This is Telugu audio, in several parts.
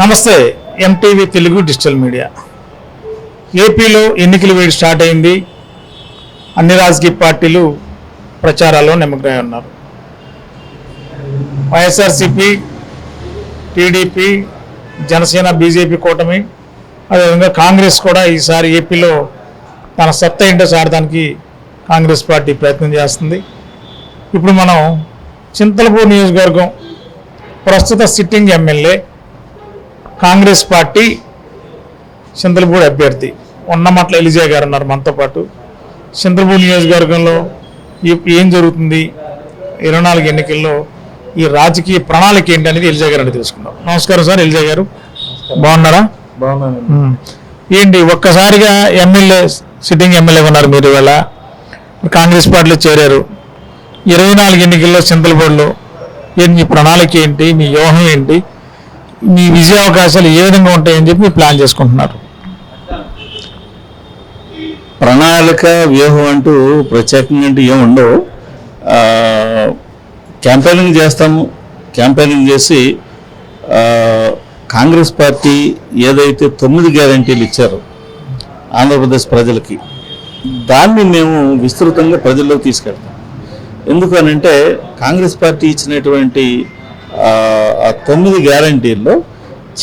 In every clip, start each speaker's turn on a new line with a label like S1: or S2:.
S1: నమస్తే ఎంటీవీ తెలుగు డిజిటల్ మీడియా. ఏపీలో ఎన్నికల వేడి స్టార్ట్ అయింది. అన్ని రాజకీయ పార్టీలు ప్రచారాల్లో నిమగ్నమై ఉన్నారు. వైఎస్ఆర్సిపి టీడీపీ జనసేన బీజేపీ కూటమి అదేవిధంగా కాంగ్రెస్ కూడా ఈసారి ఏపీలో తన సత్తా ఏంటో చాటడానికి కాంగ్రెస్ పార్టీ ప్రయత్నం చేస్తుంది. ఇప్పుడు మనం చింతలపూర్ నియోజకవర్గం ప్రస్తుత sitting MLA Congress party Chintalapudi అభ్యర్థి. ఉన్నమట్ల ఎలిజా గారు ఉన్నారు మనతో పాటు. చింతలపూడి నియోజకవర్గంలో ఏం జరుగుతుంది? ఇరవై నాలుగు ఎన్నికల్లో ఈ రాజకీయ ప్రణాళిక ఏంటి అనేది ఎలిజా గారు అని తెలుసుకుందాం. నమస్కారం సార్ ఎలిజా గారు. బాగున్నారా?
S2: బాగున్నాను.
S1: ఏంటి ఒక్కసారిగా ఎమ్మెల్యే సిట్టింగ్ ఎమ్మెల్యే ఉన్నారు మీరు ఇవాళ. కాంగ్రెస్ పార్టీలో చేరారు. ఇరవై నాలుగు ఎన్నికల్లో చింతలపూడిలో ఏంటి మీ ప్రణాళిక ఏంటి మీ వ్యూహం ఏంటి? మీ విజయ అవకాశాలు ఏ విధంగా ఉంటాయని చెప్పి ప్లాన్ చేసుకుంటున్నారు.
S2: ప్రణాళిక వ్యూహం అంటూ ప్రత్యేకంగా అంటూ ఏమి ఉండవు. క్యాంపెయినింగ్ చేస్తాము. క్యాంపెయినింగ్ చేసి కాంగ్రెస్ పార్టీ ఏదైతే తొమ్మిది గ్యారంటీలు ఇచ్చారో ఆంధ్రప్రదేశ్ ప్రజలకి దాన్ని మేము విస్తృతంగా ప్రజల్లోకి తీసుకెళ్తాం. ఎందుకు అంటే కాంగ్రెస్ పార్టీ ఇచ్చినటువంటి ఆ, తొమ్మిది గ్యారంటీల్లో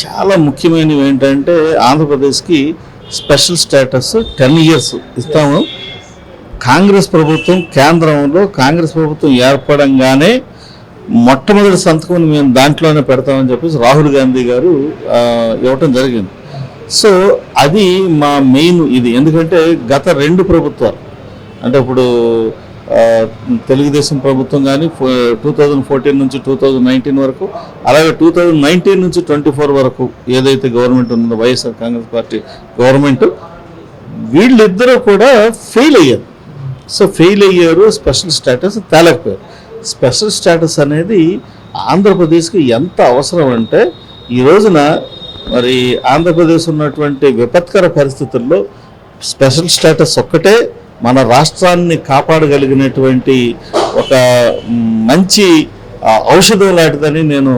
S2: చాలా ముఖ్యమైనవి ఏంటంటే ఆంధ్రప్రదేశ్కి స్పెషల్ స్టేటస్ టెన్ ఇయర్స్ ఇస్తాము. కాంగ్రెస్ ప్రభుత్వం కేంద్రంలో కాంగ్రెస్ ప్రభుత్వం ఏర్పడంగానే మొట్టమొదటి సంతకం మేము దాంట్లోనే పెడతామని చెప్పేసి రాహుల్ గాంధీ గారు ఇవ్వటం జరిగింది. సో అది మా మెయిన్ ఇది. ఎందుకంటే గత రెండు ప్రభుత్వాలు అంటే ఇప్పుడు తెలుగుదేశం ప్రభుత్వం కానీ టూ థౌజండ్ ఫోర్టీన్ నుంచి టూ థౌజండ్ నైన్టీన్ వరకు అలాగే టూ థౌజండ్ నైన్టీన్ నుంచి ట్వంటీ ఫోర్ వరకు ఏదైతే గవర్నమెంట్ ఉందో వైఎస్ఆర్ కాంగ్రెస్ పార్టీ గవర్నమెంట్ వీళ్ళిద్దరూ కూడా ఫెయిల్ అయ్యారు. సో ఫెయిల్ అయ్యారు స్పెషల్ స్టేటస్ తేలేకపోయారు. స్పెషల్ స్టేటస్ అనేది ఆంధ్రప్రదేశ్కి ఎంత అవసరం అంటే ఈ రోజున మరి ఆంధ్రప్రదేశ్ ఉన్నటువంటి విపత్కర పరిస్థితుల్లో స్పెషల్ స్టేటస్ ఒక్కటే మన రాష్ట్రాన్ని కాపాడగలిగినటువంటి ఒక మంచి ఔషధం లాంటిదని నేను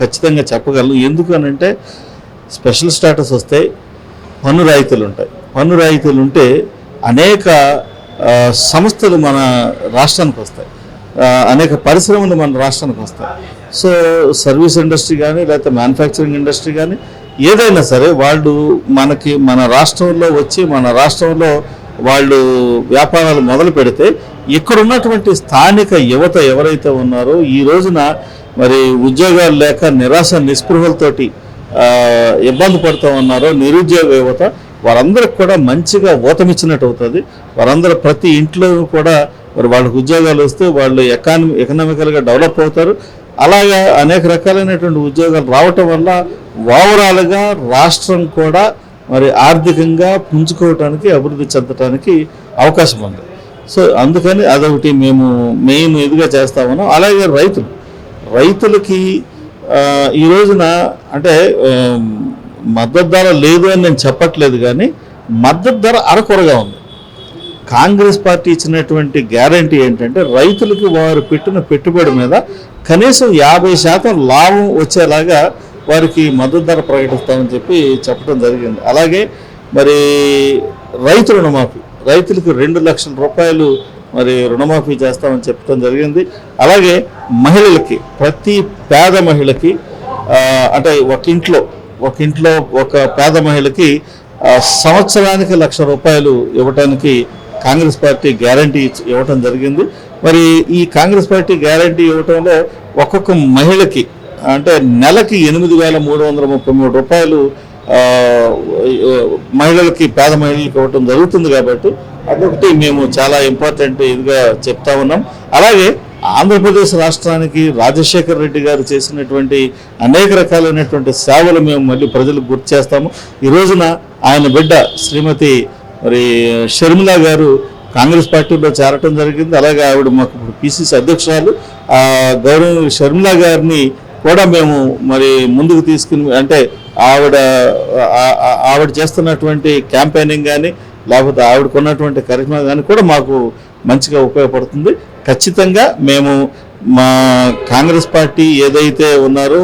S2: ఖచ్చితంగా చెప్పగలను. ఎందుకు అనంటే స్పెషల్ స్టేటస్ వస్తే పన్ను రాయితీలు ఉంటాయి. పన్ను రాయితీలు ఉంటే అనేక సంస్థలు మన రాష్ట్రానికి వస్తాయి. అనేక పరిశ్రమలు మన రాష్ట్రానికి వస్తాయి. సో సర్వీస్ ఇండస్ట్రీ కానీ లేకపోతే మ్యానుఫ్యాక్చరింగ్ ఇండస్ట్రీ కానీ ఏదైనా సరే వాళ్ళు మనకి మన రాష్ట్రంలో వచ్చి మన రాష్ట్రంలో వాళ్ళు వ్యాపారాలు మొదలు పెడితే ఇక్కడ ఉన్నటువంటి స్థానిక యువత ఎవరైతే ఉన్నారో ఈ రోజున మరి ఉద్యోగాలు లేక నిరాశ నిస్పృహలతోటి ఇబ్బంది పడుతూ ఉన్నారో నిరుద్యోగ యువత వారందరికి కూడా మంచిగా ఊతమిచ్చినట్టు అవుతుంది. వారందరూ ప్రతి ఇంట్లో కూడా మరి వాళ్ళకి ఉద్యోగాలు వస్తే వాళ్ళు ఎకానమి ఎకనామికల్గా డెవలప్ అవుతారు. అలాగే అనేక రకాలైనటువంటి ఉద్యోగాలు రావటం వల్ల ఓవరాల్గా రాష్ట్రం కూడా మరి ఆర్థికంగా పుంజుకోవటానికి అభివృద్ధి చెందటానికి అవకాశం ఉంది. సో అందుకని అదొకటి మేము మెయిన్ ఇదిగా చేస్తా ఉన్నాం అలాగే రైతులు. రైతులకి ఈ రోజున అంటే మద్దతు ధర లేదు అని నేను చెప్పట్లేదు కానీ మద్దతు ధర అరకొరగా ఉంది. కాంగ్రెస్ పార్టీ ఇచ్చినటువంటి గ్యారంటీ ఏంటంటే రైతులకు వారు పెట్టిన పెట్టుబడి మీద కనీసం యాభై శాతం లాభం వచ్చేలాగా వారికి మద్దతు ధర ప్రకటిస్తామని చెప్పి చెప్పడం జరిగింది. అలాగే మరి రైతు రుణమాఫీ రైతులకు రెండు లక్షల రూపాయలు మరి రుణమాఫీ చేస్తామని చెప్పడం జరిగింది. అలాగే మహిళలకి ప్రతి పేద మహిళకి అంటే ఒక ఇంట్లో ఒక ఇంట్లో ఒక పేద మహిళకి సంవత్సరానికి లక్ష రూపాయలు ఇవ్వటానికి కాంగ్రెస్ పార్టీ గ్యారంటీ ఇవ్వటం జరిగింది. మరి ఈ కాంగ్రెస్ పార్టీ గ్యారంటీ ఇవ్వటంలో ఒక్కొక్క మహిళకి అంటే నెలకి ఎనిమిది వేల మూడు వందల ముప్పై మూడు రూపాయలు మహిళలకి పేద మహిళలకి ఇవ్వటం జరుగుతుంది కాబట్టి అదొకటి మేము చాలా ఇంపార్టెంట్ ఇదిగా చెప్తా ఉన్నాం. అలాగే ఆంధ్రప్రదేశ్ రాష్ట్రానికి రాజశేఖర్ రెడ్డి గారు చేసినటువంటి అనేక రకాలైనటువంటి సేవలు మేము మళ్ళీ ప్రజలకు గుర్తు చేస్తాము. ఈ రోజున ఆయన బిడ్డ శ్రీమతి మరి షర్మిల గారు కాంగ్రెస్ పార్టీలో చేరటం జరిగింది. అలాగే ఆవిడ మాకు ఇప్పుడు పిసిసి అధ్యక్షురాలు. గౌరవ షర్మిల గారిని కూడా మేము మరి ముందుకు తీసుకుని అంటే ఆవిడ ఆవిడ చేస్తున్నటువంటి క్యాంపెయినింగ్ కానీ లేకపోతే ఆవిడకున్నటువంటి కరిష్మా కానీ కూడా మాకు మంచిగా ఉపయోగపడుతుంది. ఖచ్చితంగా మేము మా కాంగ్రెస్ పార్టీ ఏదైతే ఉన్నారో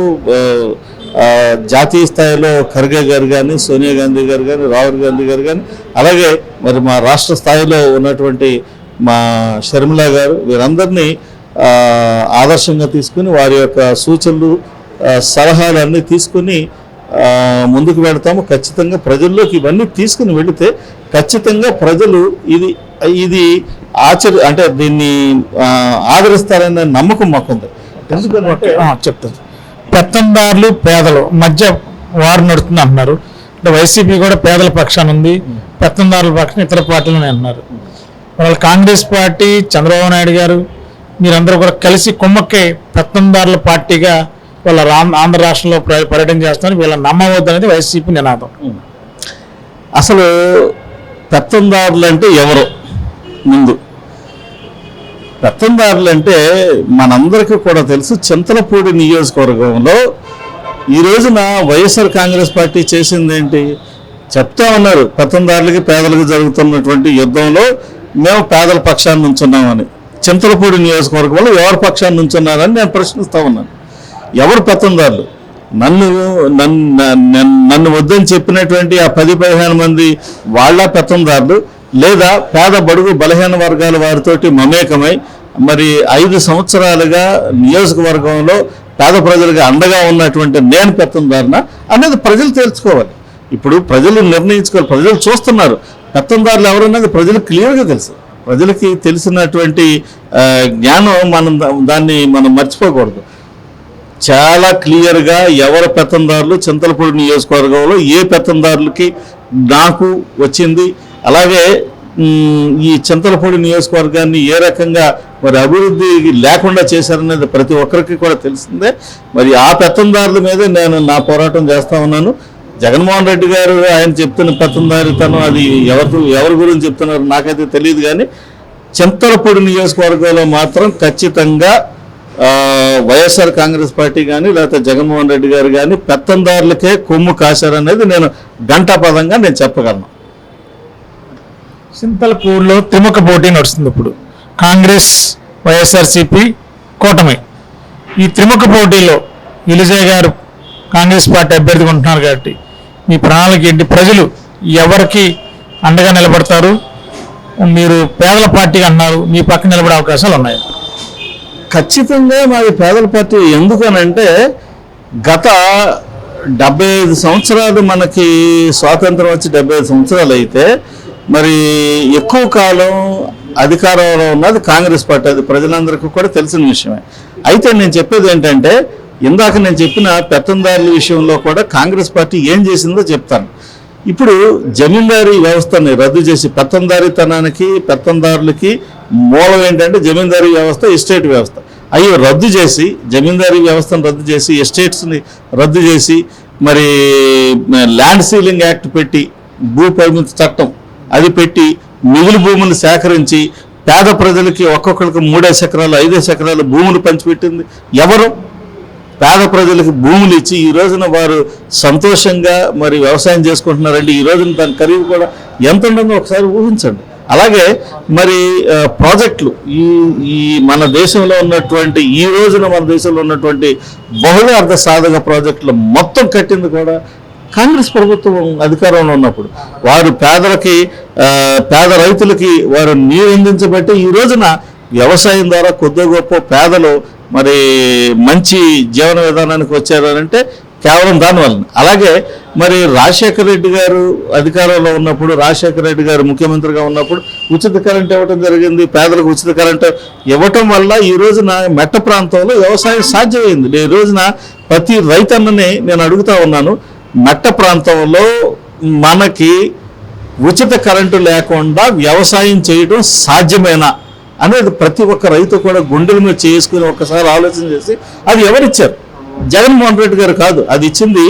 S2: జాతీయ స్థాయిలో ఖర్గే గారు కానీ సోనియా గాంధీ గారు కానీ రాహుల్ గాంధీ గారు కానీ అలాగే మరి మా రాష్ట్ర స్థాయిలో ఉన్నటువంటి మా షర్మిల గారు వీరందరినీ ఆదర్శంగా తీసుకుని వారి యొక్క సూచనలు సలహాలు అన్నీ తీసుకుని ముందుకు వెళతాము. ఖచ్చితంగా ప్రజల్లోకి ఇవన్నీ తీసుకుని వెళితే ఖచ్చితంగా ప్రజలు ఇది ఇది ఆచరి అంటే దీన్ని ఆదరిస్తారనే నమ్మకం మాకుంది. ఎందుకంటే
S1: ఆ, చెప్తాను. పెత్తందారులు పేదలు మధ్య వారు నడుతుంది అంటున్నారు. అంటే వైసీపీ కూడా పేదల పక్షాన ఉంది పెత్తందారుల పక్షాన ఇతర పార్టీలు అన్నారు అంటున్నారు. వాళ్ళ కాంగ్రెస్ పార్టీ చంద్రబాబు నాయుడు గారు మీరందరూ కూడా కలిసి కుమ్మక్కి పెత్తందారుల పార్టీగా వాళ్ళ రామ్ ఆంధ్ర రాష్ట్రంలో ప్ర- పర్యటన చేస్తున్నారు వీళ్ళ నమ్మవద్దు అనేది వైసీపీ నినాదం.
S2: అసలు పెత్తందారులు అంటే ఎవరు ముందు? పెత్తందారులు అంటే మనందరికీ కూడా తెలుసు చింతలపూడి నియోజకవర్గంలో ఈ రోజున వైఎస్ఆర్ కాంగ్రెస్ పార్టీ చేసింది ఏంటి చెప్తా ఉన్నారు పెత్తందారులకి పేదలకు జరుగుతున్నటువంటి యుద్ధంలో మేము పేదల పక్షాన్ని నుంచున్నామని చింతలపూడి నియోజకవర్గంలో ఎవరి పక్షాన్ని నుంచున్నారని నేను ప్రశ్నిస్తూ ఉన్నాను. ఎవరు పెత్తందారులు? నన్ను నన్ను నన్ను- వద్దని చెప్పినటువంటి ఆ పది పదిహేను మంది వాళ్ళ పెత్తందారులు లేదా పేద బడుగు బలహీన వర్గాల వారితోటి మమేకమై మరి ఐదు సంవత్సరాలుగా నియోజకవర్గంలో పేద ప్రజలకు అండగా ఉన్నటువంటి నేను పెత్తందారున అనేది ప్రజలు తెలుసుకోవాలి. ఇప్పుడు ప్రజలు నిర్ణయించుకోవాలి. ప్రజలు చూస్తున్నారు. పెత్తందారులు ఎవరన్నది ప్రజలకు క్లియర్గా తెలుసు. ప్రజలకి తెలిసినటువంటి జ్ఞానం మనం దాన్ని మనం మర్చిపోకూడదు. చాలా క్లియర్గా ఎవరు పెత్తందారులు చింతలపూడి నియోజకవర్గంలో ఏ పెత్తందారులకి నాకు వచ్చింది. అలాగే ఈ చింతలపూడి నియోజకవర్గాన్ని ఏ రకంగా మరి అభివృద్ధి లేకుండా చేశారనేది ప్రతి ఒక్కరికి కూడా తెలిసిందే. మరి ఆ పెత్తందారుల మీద నేను నా పోరాటం చేస్తా ఉన్నాను. జగన్మోహన్ రెడ్డి గారు ఆయన చెప్తున్న పతందారితనం అది ఎవరు ఎవరి గురించి చెప్తున్నారు నాకైతే తెలియదు కానీ చింతలపూడి నియోజకవర్గంలో మాత్రం ఖచ్చితంగా వైఎస్ఆర్ కాంగ్రెస్ పార్టీ కానీ లేకపోతే జగన్మోహన్ రెడ్డి గారు కానీ పెత్తందారులకే కొమ్ము కాశారనేది నేను గంటాపదంగా నేను చెప్పగలను.
S1: చింతలపూడిలో త్రిముఖ పోటీ నడుస్తుంది ఇప్పుడు. కాంగ్రెస్ వైఎస్ఆర్సిపి కూటమి. ఈ త్రిముఖ పోటీలో విలిజయ్ గారు కాంగ్రెస్ పార్టీ అభ్యర్థిగా ఉంటున్నారు కాబట్టి మీ ప్రణాళిక ఏంటి? ప్రజలు ఎవరికి అండగా నిలబడతారు? మీరు పేదల పార్టీ అన్నారు మీ పక్కన నిలబడే అవకాశాలు ఉన్నాయి.
S2: ఖచ్చితంగా మాది పేదల పార్టీ. ఎందుకనంటే గత డెబ్బై ఐదు సంవత్సరాలు మనకి స్వాతంత్రం వచ్చి డెబ్బై ఐదు సంవత్సరాలు అయితే మరి ఎక్కువ కాలం అధికారంలో ఉన్నది కాంగ్రెస్ పార్టీ. అది ప్రజలందరికీ కూడా తెలిసిన విషయమే. అయితే నేను చెప్పేది ఏంటంటే ఇందాక నేను చెప్పిన పెత్తందారుల విషయంలో కూడా కాంగ్రెస్ పార్టీ ఏం చేసిందో చెప్తాను. ఇప్పుడు జమీందారీ వ్యవస్థని రద్దు చేసి పెత్తందారీతనానికి పెత్తందారులకి మూలం ఏంటంటే జమీందారీ వ్యవస్థ ఎస్టేట్ వ్యవస్థ. అవి రద్దు చేసి జమీందారీ వ్యవస్థను రద్దు చేసి ఎస్టేట్స్ని రద్దు చేసి మరి ల్యాండ్ సీలింగ్ యాక్ట్ పెట్టి భూ పరిమితి చట్టం అది పెట్టి మిగులు భూములు సేకరించి పేద ప్రజలకి ఒక్కొక్కరికి మూడేసి ఎకరాలు ఐదేసి ఎకరాలు భూములు పంచిపెట్టింది ఎవరు? పేద ప్రజలకు భూములు ఇచ్చి ఈ రోజున వారు సంతోషంగా మరి వ్యవసాయం చేసుకుంటున్నారండి. ఈ రోజున దాని ఖరీదు కూడా ఎంత ఉంటుందో ఒకసారి ఊహించండి. అలాగే మరి ప్రాజెక్టులు. ఈ ఈ మన దేశంలో ఉన్నటువంటి ఈ రోజున మన దేశంలో ఉన్నటువంటి బహుళ అర్థ సాధక ప్రాజెక్టులు మొత్తం కట్టింది కూడా కాంగ్రెస్ ప్రభుత్వం అధికారంలో ఉన్నప్పుడు. వారు పేదలకి పేద రైతులకి వారు నీరు అందించబట్టి ఈ రోజున వ్యవసాయం ద్వారా కొద్ది గొప్ప పేదలు మరి మంచి జీవన విధానానికి వచ్చారు అంటే కేవలం దానివల్ల. అలాగే మరి రాజశేఖర రెడ్డి గారు అధికారంలో ఉన్నప్పుడు రాజశేఖర రెడ్డి గారు ముఖ్యమంత్రిగా ఉన్నప్పుడు ఉచిత కరెంట్ ఇవ్వటం జరిగింది పేదలకు ఉచిత కరెంట్ ఇవ్వటం వల్ల ఈ రోజున మెట్ట ప్రాంతంలో వ్యవసాయం సాధ్యమైంది. ఈ రోజున ప్రతి రైతన్నని నేను అడుగుతా ఉన్నాను మెట్ట ప్రాంతంలో మనకి ఉచిత కరెంటు లేకుండా వ్యవసాయం చేయడం సాధ్యమేనా? అనేది ప్రతి ఒక్క రైతు కూడా గుండెల మీద చేసుకుని ఒక్కసారి ఆలోచన చేసి అది ఎవరిచ్చారు? జగన్మోహన్ రెడ్డి గారు కాదు అది ఇచ్చింది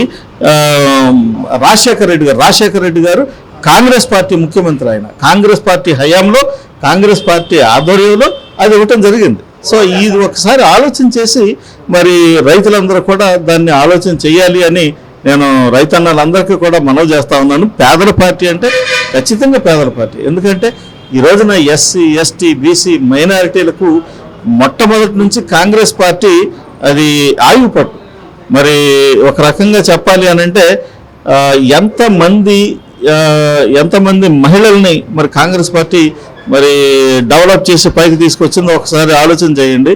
S2: రాజశేఖర రెడ్డి గారు. రాజశేఖర రెడ్డి గారు కాంగ్రెస్ పార్టీ ముఖ్యమంత్రి ఆయన. కాంగ్రెస్ పార్టీ హయాంలో కాంగ్రెస్ పార్టీ ఆధ్వర్యంలో అది ఇవ్వటం జరిగింది. సో ఇది ఒకసారి ఆలోచన చేసి మరి రైతులందరూ కూడా దాన్ని ఆలోచన చేయాలి అని నేను రైతన్నలందరికీ కూడా మనవి చేస్తా ఉన్నాను. పేదల పార్టీ అంటే ఖచ్చితంగా పేదల పార్టీ. ఎందుకంటే ఈ రోజున ఎస్సీ ఎస్టీ బీసీ మైనారిటీలకు మొట్టమొదటి నుంచి కాంగ్రెస్ పార్టీ అది ఆయువు పట్టు. మరి ఒక రకంగా చెప్పాలి అని అంటే ఎంతమంది ఎంతమంది మహిళల్ని మరి కాంగ్రెస్ పార్టీ మరి డెవలప్ చేసి పైకి తీసుకొచ్చిందో ఒకసారి ఆలోచన చేయండి.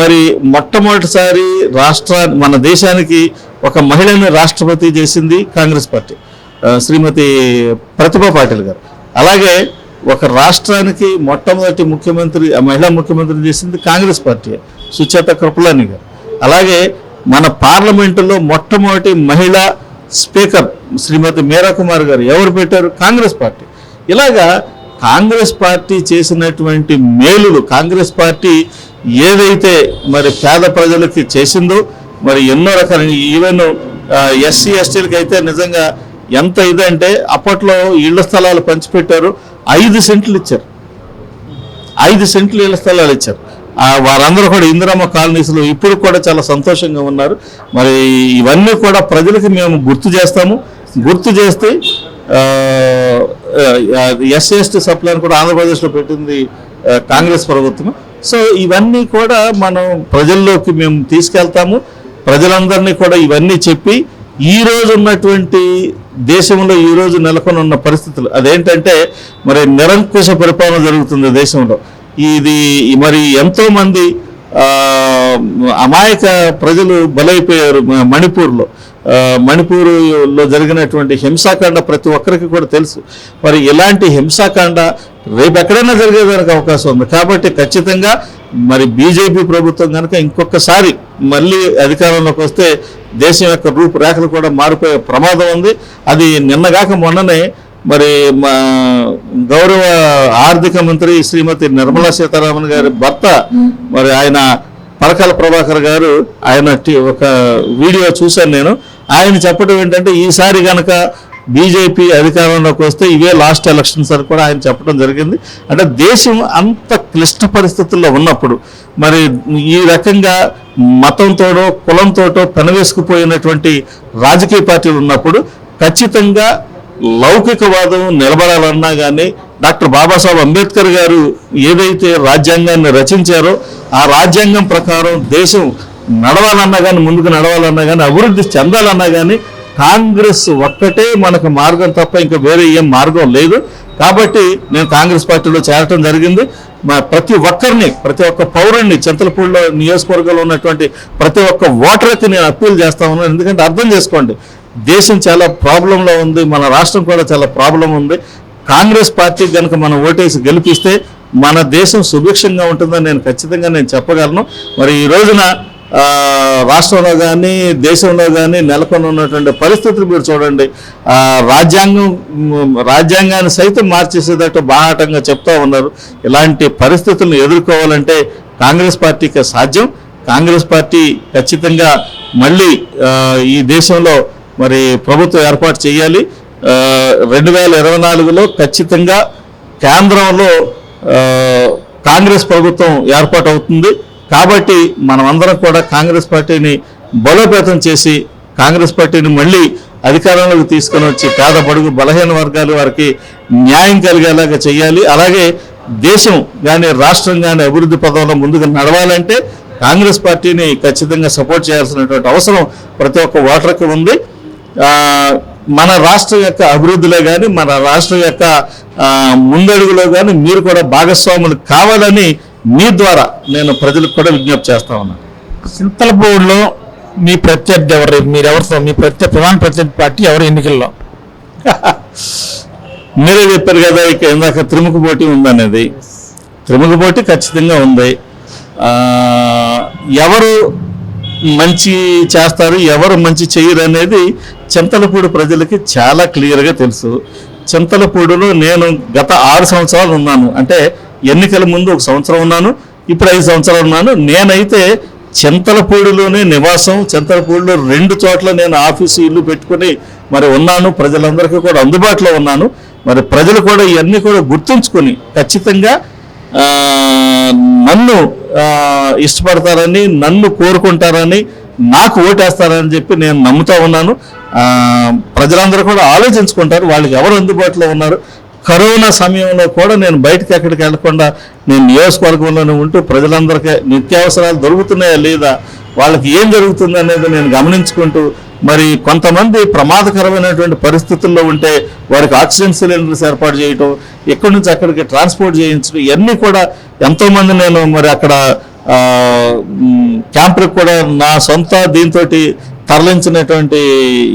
S2: మరి మొట్టమొదటిసారి రాష్ట్ర మన దేశానికి ఒక మహిళని రాష్ట్రపతి చేసింది కాంగ్రెస్ పార్టీ శ్రీమతి ప్రతిభా పాటిల్ గారు. అలాగే ఒక రాష్ట్రానికి మొట్టమొదటి ముఖ్యమంత్రి ఆ మహిళా ముఖ్యమంత్రి చేసింది కాంగ్రెస్ పార్టీ సుచేత కృపలాని గారు. అలాగే మన పార్లమెంటులో మొట్టమొదటి మహిళా స్పీకర్ శ్రీమతి మీరా కుమార్ గారు ఎవరు పెట్టారు? కాంగ్రెస్ పార్టీ. ఇలాగా కాంగ్రెస్ పార్టీ చేసినటువంటి మేలులు కాంగ్రెస్ పార్టీ ఏదైతే మరి పేద ప్రజలకి చేసిందో మరి ఎన్నో రకాల ఈవెన్ ఎస్సీ ఎస్టీలకి అయితే నిజంగా ఎంత ఇదంటే అప్పట్లో ఇళ్ళ స్థలాలు పంచిపెట్టారు. ఐదు సెంట్లు ఇచ్చారు. ఐదు సెంట్లు ఇళ్ళ స్థలాలు ఇచ్చారు. వారందరూ కూడా ఇందిరమ్మ కాలనీస్లో ఇప్పుడు కూడా చాలా సంతోషంగా ఉన్నారు. మరి ఇవన్నీ కూడా ప్రజలకి మేము గుర్తు చేస్తాము. గుర్తు చేస్తే ఎస్సీ ఎస్టీ సప్లైని కూడా ఆంధ్రప్రదేశ్లో పెట్టింది కాంగ్రెస్ ప్రభుత్వం. సో ఇవన్నీ కూడా మనం ప్రజల్లోకి మేము తీసుకెళ్తాము. ప్రజలందరినీ కూడా ఇవన్నీ చెప్పి ఈ రోజు ఉన్నటువంటి దేశంలో ఈ రోజు నెలకొని ఉన్న పరిస్థితులు. అదేంటంటే మరి నిరంకుశ పరిపాలన జరుగుతుంది దేశంలో. ఇది మరి ఎంతోమంది అమాయక ప్రజలు బలైపోయారు మణిపూర్లో. మణిపూర్లో జరిగినటువంటి హింసాకాండ ప్రతి ఒక్కరికి కూడా తెలుసు. మరి ఇలాంటి హింసాకాండ రేపు ఎక్కడైనా జరిగేదానికి అవకాశం ఉంది. కాబట్టి ఖచ్చితంగా మరి బీజేపీ ప్రభుత్వం కనుక ఇంకొకసారి మళ్ళీ అధికారంలోకి వస్తే దేశం యొక్క రూపురేఖలు కూడా మారిపోయే ప్రమాదం ఉంది. అది నిన్నగాక మొన్ననే మరి మా గౌరవ ఆర్థిక మంత్రి శ్రీమతి నిర్మలా సీతారామన్ గారి భర్త మరి ఆయన పరకాల ప్రభాకర్ గారు ఆయన ఒక వీడియో చూశాను నేను. ఆయన చెప్పడం ఏంటంటే ఈసారి కనుక బీజేపీ అధికారంలోకి వస్తే ఇవే లాస్ట్ ఎలక్షన్స్ అని కూడా ఆయన చెప్పడం జరిగింది. అంటే దేశం అంత క్లిష్ట పరిస్థితుల్లో ఉన్నప్పుడు మరి ఈ రకంగా మతంతోటో కులంతోటో పెనవేసుకుపోయినటువంటి రాజకీయ పార్టీలు ఉన్నప్పుడు ఖచ్చితంగా లౌకికవాదం నిలబడాలన్నా కానీ డాక్టర్ బాబాసాహెబ్ అంబేద్కర్ గారు ఏదైతే రాజ్యాంగాన్ని రచించారో ఆ రాజ్యాంగం ప్రకారం దేశం నడవాలన్నా కానీ ముందుకు నడవాలన్నా కానీ అభివృద్ధి చెందాలన్నా కానీ కాంగ్రెస్ ఒక్కటే మనకు మార్గం తప్ప ఇంకా వేరే ఏం మార్గం లేదు. కాబట్టి నేను కాంగ్రెస్ పార్టీలో చేరటం జరిగింది. మా ప్రతి ఒక్కరిని ప్రతి ఒక్క పౌరుణ్ణి చింతలపూడిలో నియోజకవర్గంలో ఉన్నటువంటి ప్రతి ఒక్క ఓటర్కి నేను అప్పీల్ చేస్తా ఉన్నాను. ఎందుకంటే అర్థం చేసుకోండి దేశం చాలా ప్రాబ్లంలో ఉంది మన రాష్ట్రం కూడా చాలా ప్రాబ్లం ఉంది. కాంగ్రెస్ పార్టీకి కనుక మనం ఓటేసి గెలిపిస్తే మన దేశం సుభిక్షంగా ఉంటుందని నేను ఖచ్చితంగా నేను చెప్పగలను. మరి ఈ రోజున రాష్ట్రంలో కానీ దేశంలో కానీ నెలకొని ఉన్నటువంటి పరిస్థితులు మీరు చూడండి. రాజ్యాంగం రాజ్యాంగాన్ని సైతం మార్చేసేటట్టు బాహాటంగా చెప్తా ఉన్నారు. ఇలాంటి పరిస్థితులను ఎదుర్కోవాలంటే కాంగ్రెస్ పార్టీకి సాధ్యం. కాంగ్రెస్ పార్టీ ఖచ్చితంగా మళ్ళీ ఈ దేశంలో మరి ప్రభుత్వం ఏర్పాటు చేయాలి. రెండు వేల ఇరవై నాలుగులో ఖచ్చితంగా కేంద్రంలో కాంగ్రెస్ ప్రభుత్వం ఏర్పాటు అవుతుంది. కాబట్టి మనమందరం కూడా కాంగ్రెస్ పార్టీని బలోపేతం చేసి కాంగ్రెస్ పార్టీని మళ్ళీ అధికారంలోకి తీసుకొని వచ్చి పేద బడుగు బలహీన వర్గాలు వారికి న్యాయం కలిగేలాగా చేయాలి. అలాగే దేశం కానీ రాష్ట్రం కానీ అభివృద్ధి పదంలో ముందుకు నడవాలంటే కాంగ్రెస్ పార్టీని ఖచ్చితంగా సపోర్ట్ చేయాల్సినటువంటి అవసరం ప్రతి ఒక్క ఓటర్కి ఉంది. మన రాష్ట్రం యొక్క అభివృద్ధిలో కానీ మన రాష్ట్రం యొక్క ముందడుగులో కానీ మీరు కూడా భాగస్వాములు కావాలని మీ ద్వారా నేను ప్రజలకు కూడా విజ్ఞప్తి చేస్తా ఉన్నాను
S1: చింతలపూడిలో మీ ప్రత్యర్థి ఎవరు? మీరు ఎవరితో మీ ప్రత్యర్థి ప్రధాన ప్రత్యర్థి పార్టీ ఎవరు ఎన్నికల్లో?
S2: మీరే చెప్పారు కదా ఇక ఇందాక త్రిముఖ పోటీ ఉందనేది. త్రిముఖ పోటీ ఖచ్చితంగా ఉంది. ఎవరు మంచి చేస్తారు ఎవరు మంచి చేయరు అనేది చింతలపూడి ప్రజలకి చాలా క్లియర్గా తెలుసు. చింతలపూడిలో నేను గత ఆరు సంవత్సరాలు ఉన్నాను. అంటే ఎన్నికల ముందు ఒక సంవత్సరం ఉన్నాను ఇప్పుడు ఐదు సంవత్సరాలు ఉన్నాను. నేనైతే చింతలపూడిలోనే నివాసం చింతలపూడిలో రెండు చోట్ల నేను ఆఫీసు ఇల్లు పెట్టుకుని మరి ఉన్నాను ప్రజలందరికీ కూడా అందుబాటులో ఉన్నాను. మరి ప్రజలు కూడా ఇవన్నీ కూడా గుర్తుంచుకొని ఖచ్చితంగా నన్ను ఇష్టపడతారని నన్ను కోరుకుంటారని నాకు ఓటేస్తారని చెప్పి నేను నమ్ముతా ఉన్నాను. ప్రజలందరూ కూడా ఆలోచించుకుంటారు వాళ్ళకి ఎవరు అందుబాటులో ఉన్నారు కరోనా సమయంలో కూడా నేను బయటకు ఎక్కడికి వెళ్ళకుండా నేను నియోజకవర్గంలోనే ఉంటూ ప్రజలందరికీ నిత్యావసరాలు దొరుకుతున్నాయా లేదా వాళ్ళకి ఏం జరుగుతుంది అనేది నేను గమనించుకుంటూ మరి కొంతమంది ప్రమాదకరమైనటువంటి పరిస్థితుల్లో ఉంటే వారికి ఆక్సిజన్ సిలిండర్స్ ఏర్పాటు చేయటం ఎక్కడి నుంచి అక్కడికి ట్రాన్స్పోర్ట్ చేయించడం ఇవన్నీ కూడా ఎంతోమంది నేను మరి అక్కడ ఆ, క్యాంపులకు కూడా నా సొంత దీంతో తరలించినటువంటి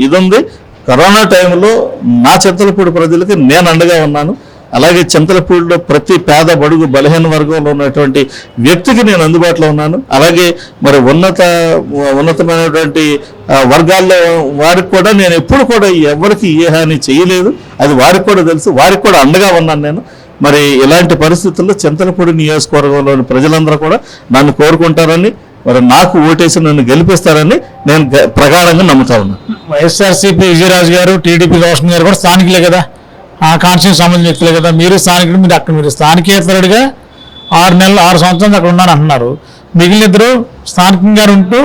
S2: ఇది ఉంది. కరోనా టైంలో నా చింతలపూడి ప్రజలకి నేను అండగా ఉన్నాను. అలాగే చింతలపూడిలో ప్రతి పేద బడుగు బలహీన వర్గంలో ఉన్నటువంటి వ్యక్తికి నేను అందుబాటులో ఉన్నాను. అలాగే మరి ఉన్నత ఉన్నతమైనటువంటి వర్గాల్లో వారికి కూడా నేను ఎప్పుడు కూడా ఎవరికి ఏ హాని చేయలేదు. అది వారికి కూడా తెలుసు. వారికి కూడా అండగా ఉన్నాను నేను. మరి ఇలాంటి పరిస్థితుల్లో చింతలపూడి నియోజకవర్గంలోని ప్రజలందరూ కూడా నన్ను కోరుకుంటారని మరి నాకు ఓటేసి నన్ను గెలిపిస్తారని నేను గ- ప్రగాఢంగా నమ్ముతా ఉన్నాను.
S1: వైఎస్ఆర్సీపీ విజయరాజు గారు టీడీపీ రోషన్ గారు కూడా స్థానికులే కదా. ఆ కాన్స్టిట్యూన్ సంబంధించిన వ్యక్తులే కదా. మీరు స్థానికుడు మీరు అక్కడ మీరు స్థానికేతరుడిగా ఆరు నెలలు ఆరు సంవత్సరాలు అక్కడ ఉన్నాను అంటున్నారు. మిగిలిన ఇద్దరు స్థానికంగా ఉంటూ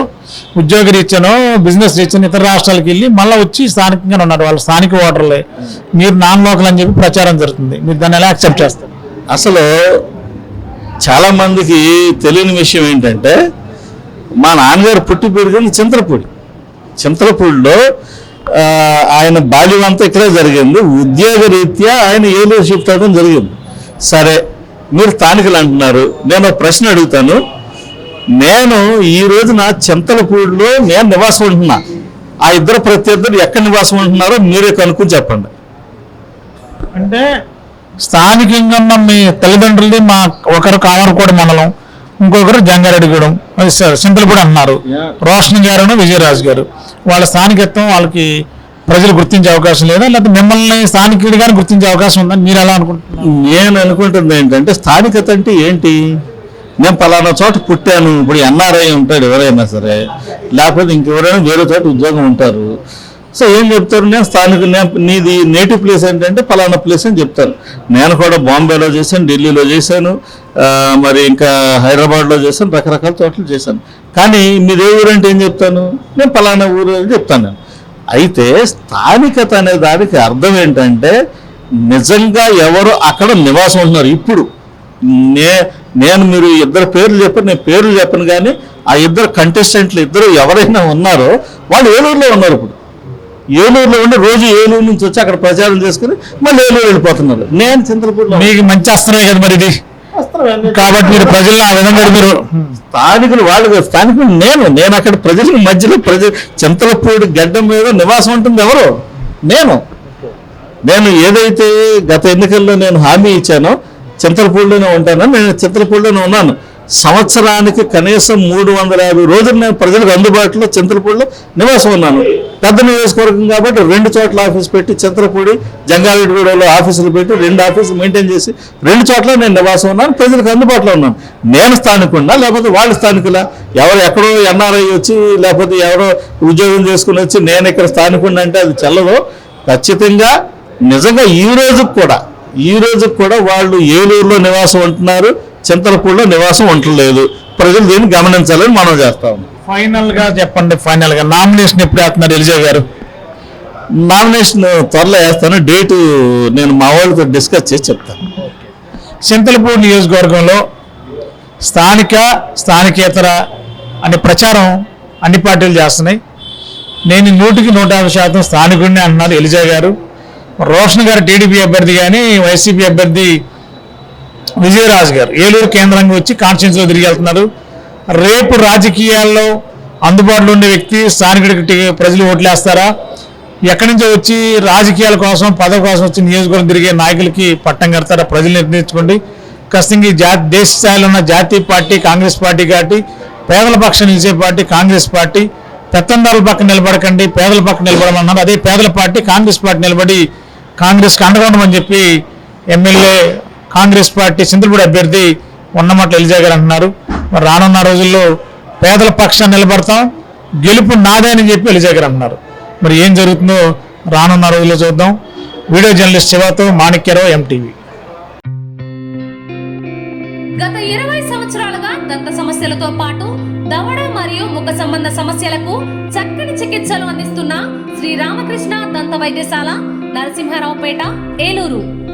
S1: ఉద్యోగ రీత్యానో బిజినెస్ రీత్యానో ఇతర రాష్ట్రాలకు వెళ్ళి మళ్ళీ వచ్చి స్థానికంగా ఉన్నారు. వాళ్ళు స్థానిక ఓటర్లే. మీరు నాన్ లోకల్ అని చెప్పి ప్రచారం జరుగుతుంది. మీరు దాన్ని ఎలా యాక్సెప్ట్ చేస్తారు?
S2: అసలు చాలామందికి తెలియని విషయం ఏంటంటే మా నాన్నగారు పుట్టి పెరిగింది చింతలపూడి. చింతలపూడిలో ఆయన బాల్యం అంతా ఇక్కడే జరిగింది. ఉద్యోగ రీత్యా ఆయన ఏలూరు షిఫ్ట్ అవ్వడం జరిగింది. సరే మీరు స్థానికులు అంటున్నారు. నేను ఒక ప్రశ్న అడుగుతాను. నేను ఈ రోజున చింతలపూడిలో నేను నివాసం ఉంటున్నా. ఆ ఇద్దరు ప్రత్యర్థులు ఎక్కడ నివాసం ఉంటున్నారో మీరే కనుక్కొని చెప్పండి.
S1: అంటే స్థానికంగా ఉన్న మీ తల్లిదండ్రులది మా ఒకరు కామరకోట మండలం ఇంకొకరు జంగారెడ్డిగూడెం అది స- సింపుల్గూడ అన్నారు. రోషన్ గారు విజయరాజు గారు. వాళ్ళ స్థానికత్వం వాళ్ళకి ప్రజలు గుర్తించే అవకాశం లేదా లేకపోతే మిమ్మల్ని స్థానికుడిగానే గుర్తించే అవకాశం ఉందని మీరు ఎలా అనుకుంటున్నారు?
S2: నేను అనుకుంటుంది ఏంటంటే స్థానికత అంటే ఏంటి? నేను పలానా చోట పుట్టాను ఇప్పుడు ఎన్ఆర్ఐ ఉంటాడు ఎవరైనా సరే లేకపోతే ఇంకెవరైనా వేరే చోట ఉద్యోగం ఉంటారు. సో ఏం చెప్తారు? నేను స్థానిక నీది నేటివ్ ప్లేస్ ఏంటంటే పలానా ప్లేస్ అని చెప్తారు. నేను కూడా బాంబేలో చేశాను ఢిల్లీలో చేశాను మరి ఇంకా హైదరాబాద్లో చేశాను రకరకాల చోట్ల చేశాను. కానీ మీది ఏ ఊరు అంటే ఏం చెప్తాను? నేను పలానా ఊరు అని చెప్తాను. నేను అయితే స్థానికత అనే దానికి అర్థం ఏంటంటే నిజంగా ఎవరు అక్కడ నివాసం ఉంటున్నారు. ఇప్పుడు నే నేను మీరు ఇద్దరు పేర్లు చెప్పారు నేను పేర్లు చెప్పను కానీ ఆ ఇద్దరు కంటెస్టెంట్లు ఇద్దరు ఎవరైనా ఉన్నారో వాళ్ళు ఏలూరులో ఉన్నారు ఇప్పుడు. ఏలూరులో ఉండి రోజు ఏలూరు నుంచి వచ్చి అక్కడ ప్రచారం చేసుకుని మళ్ళీ ఏలూరు వెళ్ళిపోతున్నారు. నేను చింతలపూడిలో
S1: మీకు మంచి అస్త్రమే కదా మరి ఇది? కాబట్టి మీరు ప్రజల్లో ఆ విధంగా మీరు
S2: స్థానికులు వాళ్ళు స్థానికులు నేను నేను అక్కడ ప్రజల మధ్యలో ప్రజ చింతలపూడి గడ్డ మీద నివాసం ఉంటుంది ఎవరు? నేను. నేను ఏదైతే గత ఎన్నికల్లో నేను హామీ ఇచ్చానో చింతలపూడిలోనే ఉంటానో నేను చింతలపూడిలోనే ఉన్నాను. సంవత్సరానికి కనీసం మూడు వందల యాభై రోజులు నేను ప్రజలకు అందుబాటులో చింతలపూడిలో నివాసం ఉన్నాను. పెద్ద నియోజకవర్గం కాబట్టి రెండు చోట్ల ఆఫీస్ పెట్టి చింతలపూడి జంగారెడ్డిగూడలో ఆఫీసులు పెట్టి రెండు ఆఫీసులు మెయింటైన్ చేసి రెండు చోట్ల నేను నివాసం ఉన్నాను ప్రజలకు అందుబాటులో ఉన్నాను. నేను స్థానికున్నా లేకపోతే వాళ్ళు స్థానికులా? ఎవరు ఎక్కడో ఎన్ఆర్ఐ వచ్చి లేకపోతే ఎవరో ఉద్యోగం చేసుకుని వచ్చి నేను ఇక్కడ స్థానికుడిని అంటే అది చెల్లదు. ఖచ్చితంగా నిజంగా ఈ రోజుకు కూడా ఈ రోజుకు కూడా వాళ్ళు ఏలూరులో నివాసం ఉంటున్నారు. చింతలపూడిలో నివాసం ఉండలేదు. ప్రజలు దీన్ని గమనించాలని మనం చేస్తా ఉన్నాం.
S1: ఫైనల్గా చెప్పండి ఫైనల్గా. నామినేషన్ ఎప్పుడు వేస్తున్నారు ఎలిజా గారు?
S2: నామినేషన్ త్వరలో వేస్తాను. డేటు నేను మా వాళ్ళతో డిస్కస్ చేసి చెప్తాను.
S1: చింతలపూడి నియోజకవర్గంలో స్థానిక స్థానికేతర అనే ప్రచారం అన్ని పార్టీలు చేస్తున్నాయి. నేను నూటికి నూట యాభై శాతం స్థానికుడిని అంటున్నారు ఎలిజా గారు. రోషన్ గారు టీడీపీ అభ్యర్థి కానీ వైసీపీ అభ్యర్థి విజయరాజు గారు ఏలూరు కేంద్రంగా వచ్చి కాన్స్టిట్యూన్సీలో తిరిగి వెళ్తున్నారు. రేపు రాజకీయాల్లో అందుబాటులో ఉండే వ్యక్తి స్థానికుడికి ప్రజలు ఓట్లేస్తారా? ఎక్కడి నుంచో వచ్చి రాజకీయాల కోసం పదవి కోసం వచ్చి నియోజకవర్గం తిరిగే నాయకులకి పట్టం కడతారా? ప్రజలు నిర్ణయించుకోండి. ఖచ్చితంగా జా దేశ స్థాయిలో ఉన్న జాతీయ పార్టీ కాంగ్రెస్ పార్టీ కాబట్టి పేదల పక్షం నిలిచే పార్టీ కాంగ్రెస్ పార్టీ. పెత్తందారుల పక్కన నిలబడకండి పేదల పక్కన నిలబడమన్నారు. అదే పేదల పార్టీ కాంగ్రెస్ పార్టీ నిలబడి కాంగ్రెస్కి అండగా ఉండమని చెప్పి ఎమ్మెల్యే కాంగ్రెస్ పార్టీ చింతలపూడి అభ్యర్థి ఉన్నమట్ల ఎలిజా గారు అంటున్నారు. మరి రానున్న రోజుల్లో పేదల పక్షాన్ని నిలబడతాం గెలుపు నాదే అని చెప్పి ఎలిజా గారు అంటున్నారు. మరి ఏం జరుగుతుందో రానున్న రోజుల్లో చూద్దాం. వీడియో జర్నలిస్ట్ శివతో మాణిక్యరావు ఎంటీవీ.
S3: గత ఇరవై సంవత్సరాలుగా దంత సమస్యలతో పాటు దవడ మరియు ముఖ సంబంధ సమస్యలకు చక్కని చికిత్సలు అందిస్తున్న శ్రీ రామకృష్ణ దంత వైద్యశాల నరసింహారావుపేట ఏలూరు.